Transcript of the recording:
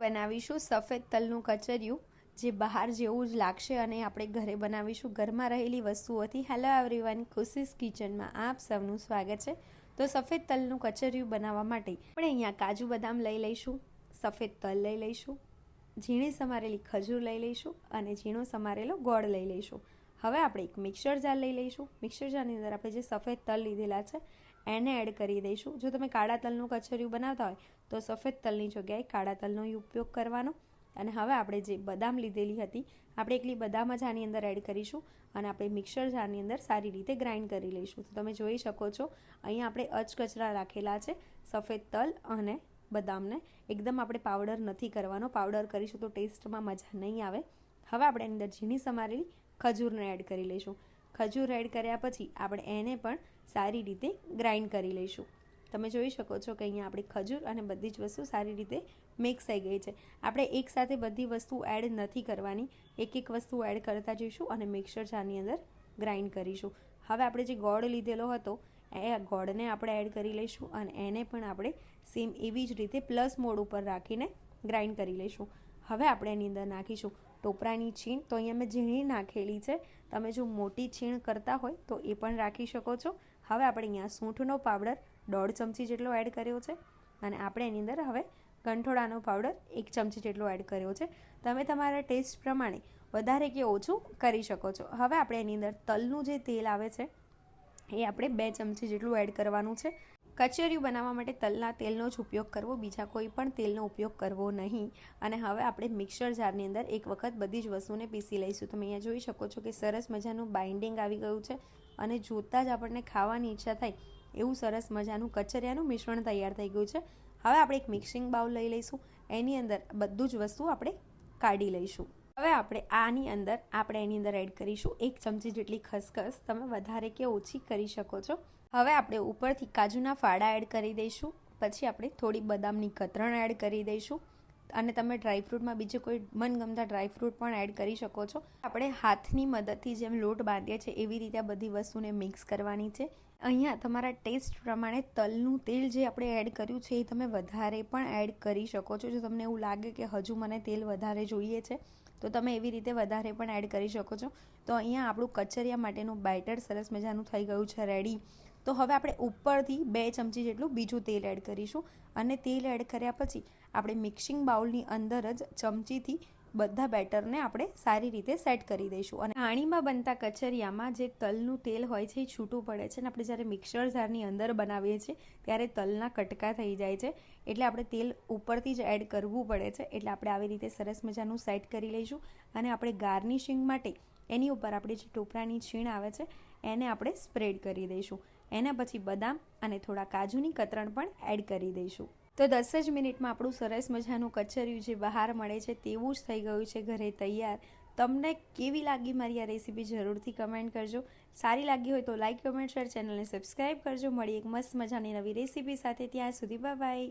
બનાવીશું સફેદ તલનું કચરિયું, જે બહાર જેવું જ લાગશે અને આપણે ઘરે બનાવીશું ઘરમાં રહેલી વસ્તુઓથી. હેલો એવરીવન ખુશીસ કિચનમાં આપ સૌનું સ્વાગત છે. તો સફેદ તલનું કચરિયું બનાવવા માટે આપણે અહીંયા કાજુ બદામ લઈ લઈશું, સફેદ તલ લઈ લઈશું, ઝીણી સમારેલી ખજૂર લઈ લઈશું અને ઝીણો સમારેલો ગોળ લઈ લઈશું. હવે આપણે એક મિક્સર જાર લઈ લઈશું. મિક્સર જારની અંદર આપણે જે સફેદ તલ લીધેલા છે એને એડ કરી દઈશું. જો તમે કાળા તલનું કચરિયું બનાવતા હોય, તો સફેદ તલની જગ્યાએ કાળા તલનો ઉપયોગ કરવાનો. અને હવે આપણે જે બદામ લીધેલી હતી, આપણે એકલી બદામ જ આની અંદર એડ કરીશું અને આપણે મિક્સર જારની અંદર સારી રીતે ગ્રાઇન્ડ કરી લઈશું. તો તમે જોઈ શકો છો, અહીંયા આપણે અચકચરા રાખેલા છે, સફેદ તલ અને બદામને. એકદમ આપણે પાવડર નથી કરવાનો. પાવડર કરીશું તો ટેસ્ટમાં મજા નહીં આવે. હવે આપણે એની અંદર ઝીણી સમારેલી ખજૂરને એડ કરી લઈશું. ખજૂર એડ કર્યા પછી આપણે એને પણ સારી રીતે ગ્રાઇન્ડ કરી લઈશું. તમે જોઈ શકો છો કે અહીંયા આપણી ખજૂર અને બધી જ વસ્તુ સારી રીતે મિક્સ થઈ ગઈ છે. આપણે એકસાથે બધી વસ્તુ એડ નથી કરવાની. એક એક વસ્તુ એડ કરતા જઈશું અને મિક્સર જારની અંદર ગ્રાઇન્ડ કરીશું. હવે આપણે જે ગોળ લીધેલો હતો, એ ગોળને આપણે એડ કરી લઈશું અને એને પણ આપણે સેમ એવી જ રીતે પ્લસ મોડ ઉપર રાખીને ગ્રાઇન્ડ કરી લઈશું. હવે આપણે એની અંદર નાખીશું. ટોપરાની છીણ, તો અહીંયા મેં ઝીણી નાખેલી છે. તમે જો મોટી છીણ કરતા હોય, તો એ પણ રાખી શકો છો. હવે આપણે અહીંયા સૂંઠનો પાવડર દોઢ ચમચી જેટલો એડ કર્યો છે. અને આપણે એની અંદર હવે ગંઠોડાનો પાવડર એક ચમચી જેટલો એડ કર્યો છે. તમે તમારા ટેસ્ટ પ્રમાણે વધારે કે ઓછું કરી શકો છો. હવે આપણે એની અંદર તલનું જે તેલ આવે છે, એ આપણે બે ચમચી જેટલું એડ કરવાનું છે. કચરિયું બનાવવા માટે તલના તેલનો જ ઉપયોગ કરવો, બીજા કોઈ પણ તેલનો ઉપયોગ કરવો નહીં. અને હવે આપણે મિક્સર જારની અંદર એક વખત બધી જ વસ્તુને પીસી લઈશું. તમે અહીંયા જોઈ શકો છો કે સરસ મજાનું બાઇન્ડિંગ આવી ગયું છે અને જોતાં જ આપણને ખાવાની ઈચ્છા થાય એવું સરસ મજાનું કચરિયાનું મિશ્રણ તૈયાર થઈ ગયું છે. હવે આપણે એક મિક્સિંગ બાઉલ લઈ લઈશું. એની અંદર બધું જ વસ્તુ આપણે કાઢી લઈશું. હવે આપણે આની અંદર, આપણે એની અંદર એડ કરીશું એક ચમચી જેટલી ખસખસ. તમે વધારે કે ઓછી કરી શકો છો. હવે આપણે ઉપરથી કાજુના ફાડા એડ કરી દઈશું, પછી આપણે થોડી બદામની કતરણ એડ કરી દઈશું. અને તમે ડ્રાયફ્રૂટમાં બીજે કોઈ મનગમતા ડ્રાયફ્રૂટ પણ એડ કરી શકો છો. આપણે હાથની મદદથી જેમ લોટ બાંધીએ છીએ, એવી રીતે આ બધી વસ્તુને મિક્સ કરવાની છે. અહીંયા તમારા ટેસ્ટ પ્રમાણે તલનું તેલ જે આપણે એડ કર્યું છે, એ તમે વધારે પણ એડ કરી શકો છો. જો તમને એવું લાગે કે હજુ મને તેલ વધારે જોઈએ છે, તો તમે એવી રીતે વધારે પણ એડ કરી શકો છો. તો અહીંયા આપણું કચરિયા માટેનું બેટર સરસ મજાનું થઈ ગયું છે રેડી તો હવે આપણે ઉપરથી બે ચમચી જેટલું બીજું તેલ એડ કરીશું અને તેલ એડ કર્યા પછી આપણે મિક્સિંગ બાઉલની અંદર જ ચમચીથી બધા બેટરને આપણે સારી રીતે સેટ કરી દઈશું. અને પાણીમાં બનતા કચરિયામાં જે તલનું તેલ હોય છે એ છૂટું પડે છે અને આપણે જ્યારે મિક્સર જારની અંદર બનાવીએ છીએ ત્યારે તલના કટકા થઈ જાય છે. એટલે આપણે તેલ ઉપરથી જ એડ કરવું પડે છે. એટલે આપણે આવી રીતે સરસ મજાનું સેટ કરી લઈશું અને આપણે ગાર્નિશિંગ માટે એની ઉપર આપણે જે ટોપરાની છીણ આવે છે એને આપણે સ્પ્રેડ કરી દઈશું. એના પછી બદામ અને થોડા કાજુની કતરણ પણ એડ કરી દઈશું. તો દસ જ મિનિટમાં આપણું સરસ મજાનું કચરિયું જે બહાર મળે છે તેવું જ થઈ ગયું છે ઘરે તૈયાર. તમને કેવી લાગી મારી આ રેસીપી જરૂરથી કમેન્ટ કરજો. સારી લાગી હોય તો લાઇક કમેન્ટ શેર ચેનલને સબસ્ક્રાઈબ કરજો. મળી એક મસ્ત મજાની નવી રેસીપી સાથે ત્યાં સુધી બાય